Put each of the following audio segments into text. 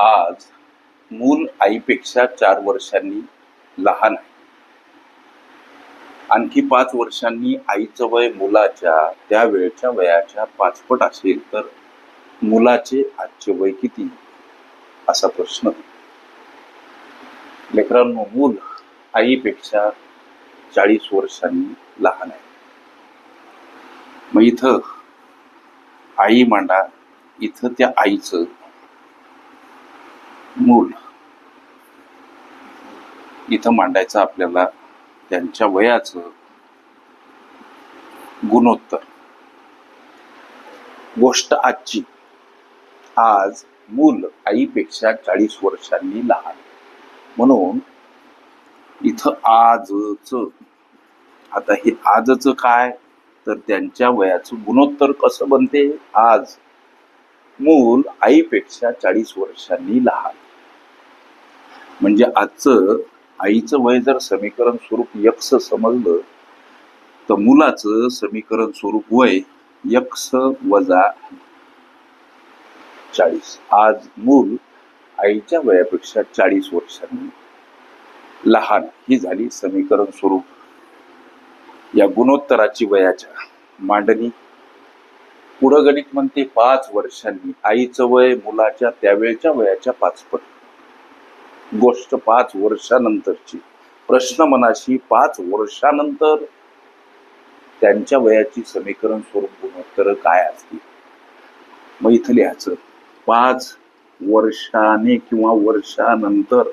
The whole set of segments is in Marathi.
आज मूल आईपेक्षा चार वर्षांनी लहान आहे. आणखी पाच वर्षांनी आईचं वय मुलाच्या त्यावेळच्या वयाच्या पाचपट असेल तर मुलाचे आजचे वय किती? असा प्रश्न. लेकरांनो मूल आईपेक्षा चाळीस वर्षांनी लहान आहे. मग इथं आई मांडा इथं त्या आईचं मूल इथं मांडायचं आपल्याला त्यांच्या वयाचं गुणोत्तर. गोष्ट आजची. आज मूल आईपेक्षा चाळीस वर्षांनी लहान. म्हणून इथं आजच. आता हे आजच काय? तर त्यांच्या वयाचं गुणोत्तर कसं बनते? आज. मूल आईपेक्षा चाळीस वर्षांनी लहान. म्हणजे आजचं आईचं वय जर समीकरण स्वरूप यक्ष समजलं तर मुलाचं समीकरण स्वरूप वय यक्ष वजा चाळीस. आज मूल आईच्या वयापेक्षा चाळीस वर्षांनी लहान. ही झाली समीकरण स्वरूप. या गुणोत्तराची वयाच्या मांडणी. पुढं गणित म्हणते पाच वर्षांनी. आईचं वय मुलाच्या त्यावेळच्या वयाच्या पाचपट गोष्ट पाच वर्षानंतरची. प्रश्न मनाशी पाच वर्षानंतर त्यांच्या वयाची समीकरण स्वरूप गुणोत्तर काय असतील मग इथं लिहायचं. पाच वर्षाने किंवा वर्षानंतर.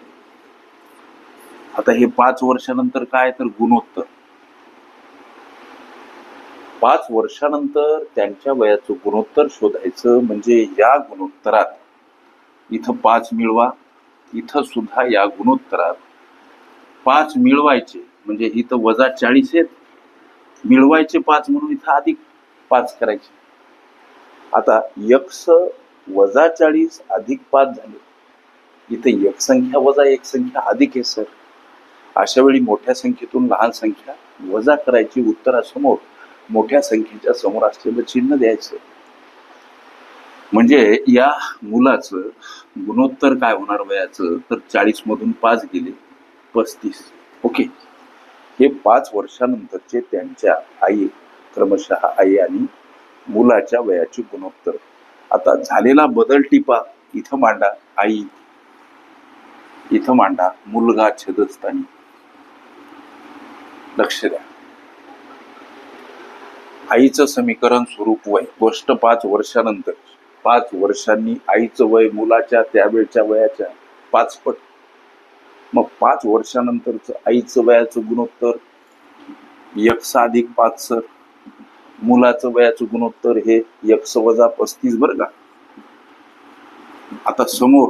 आता हे पाच वर्षानंतर काय? तर गुणोत्तर. पाच वर्षानंतर त्यांच्या वयाचं गुणोत्तर शोधायचं म्हणजे या गुणोत्तरात इथं पाच मिळवा इथं सुद्धा या गुणोत्तरात पाच मिळवायचे म्हणजे इथं वजा चाळीस आहेत मिळवायचे पाच म्हणून इथं अधिक पाच करायचे. आता यक्स वजा चाळीस अधिक पाच झाले. इथे एक संख्या वजा एक संख्या अधिक आहे सर. अशा वेळी मोठ्या संख्येतून लहान संख्या वजा करायची उत्तरासमोर मोठ्या संख्येच्या समोर असलेलं चिन्ह द्यायचं. म्हणजे या मुलाचं गुणोत्तर काय होणार वयाचं? तर चाळीस मधून पाच गेले पस्तीस. ओके. हे पाच वर्षानंतरचे त्यांच्या आई क्रमशः आई आणि मुलाच्या वयाचे गुणोत्तर. आता झालेला बदल टिपा इथं मांडा आई. इथं मांडा मुलगा छेदस्थानी. लक्ष द्या. आईचं समीकरण स्वरूप वय. गोष्ट पाच वर्षानंतर. पाच वर्षांनी आईचं वय मुलाच्या त्यावेळच्या वयाच्या. पाचपट मग पाच वर्षानंतरच आईचं वयाचं गुणोत्तर यक्स अधिक पाच सर मुलाचं वयाचं गुणोत्तर हे यक्स वजा पस्तीस बरं का? आता समोर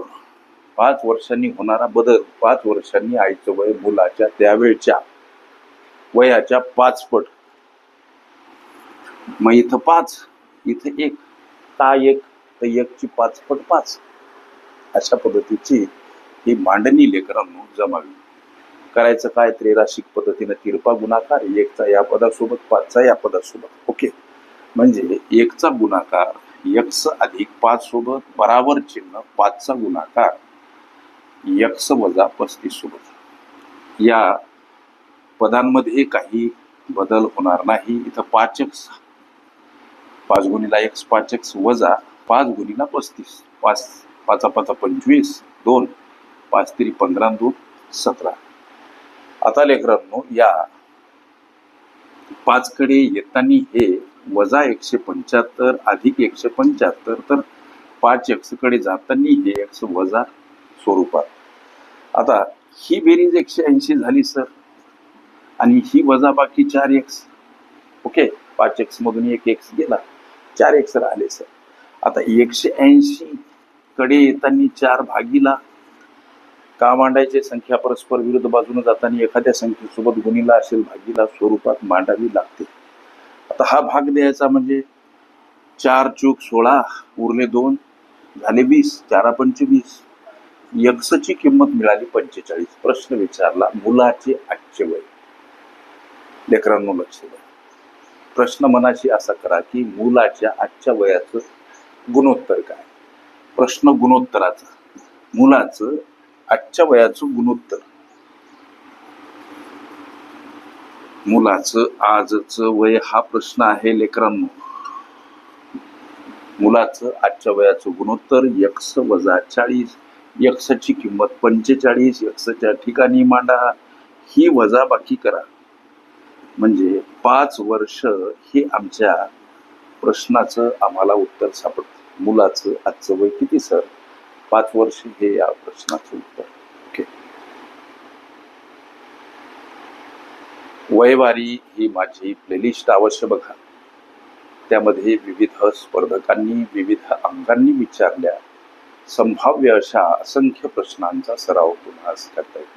पाच वर्षांनी होणारा बदल पाच वर्षांनी आईचं वय मुलाच्या त्यावेळच्या. वयाच्या पाच पट. मग इथं पाच इथं एक. ता एक तर एकची पाच पट पाच. अशा पद्धतीची ही मांडणी लेकरांनो जमावी. करायचं काय त्रेराशिक पद्धतीनं तिरपा गुणाकार एकचा या पदासोबत पाचचा या पदासोबत. ओके? म्हणजे एकचा गुणाकार यक्स अधिक पाच सोबत बराबर चिन्ह पाचचा गुणाकार यक्स वजा पस्तीस सोबत. या पदांमध्ये काही बदल होणार नाही. इथं पाच पाच गुणीला एक्स पाच एक्स वजा पाच गुणीला पस्तीस. पाच पाचा पाचा पंचवीस दोन. पाच तरी पंधरा दोन सतरा. आता लेकरांनो या पाचकडे येताना हे वजा एकशे पंच्याहत्तर अधिक एकशे पंच्याहत्तर तर पाच एक्सकडे जाताना हे एक्स वजा स्वरूपात. आता ही बेरीज एकशे ऐंशी झाली सर. आणि ही वजा बाकी चार एक्स. ओके? पाच एक्स मधून एक एक्स गेला. चार एक्सर आले सर. आता एकशे ऐंशी कडे येताना चार भागीला का मांडायचे संख्या परस्पर विरुद्ध बाजूने जाताना एखाद्या संख्येसोबत गुणीला असेल भागीला स्वरूपात मांडावी लागते. आता हा भाग द्यायचा म्हणजे चार चूक सोळा उरले दोन झाले वीस चारा पंचवीस. यक्सची किंमत मिळाली पंचेचाळीस. प्रश्न विचारला मुलाचे आजचे वय. लेकरांनो लक्ष द्या. प्रश्न मनाशी असा करा की मुलाच्या आजच्या वयाचं गुणोत्तर काय? प्रश्न गुणोत्तराचा. मुलाचं आजच्या वयाचं गुणोत्तर. मुलाचं आजचं वय हा प्रश्न आहे लेकरांनो. मुलाचं आजच्या वयाचं गुणोत्तर यक्स वजा चाळीस. यक्सची किंमत पंचेचाळीस. यक्सच्या ठिकाणी मांडा. ही वजा बाकी करा. म्हणजे पाच वर्ष हे आमच्या प्रश्नाचं आम्हाला उत्तर सापडतं. मुलाचं आजचं वय किती सर? पाच वर्ष हे या प्रश्नाचं उत्तर. ओके. वयवारी ही माझी प्लेलिस्ट अवश्य बघा. त्यामध्ये विविध स्पर्धकांनी विविध अंगांनी विचारल्या. संभाव्य अशा असंख्य प्रश्नांचा सराव तुम्हाला करता येईल.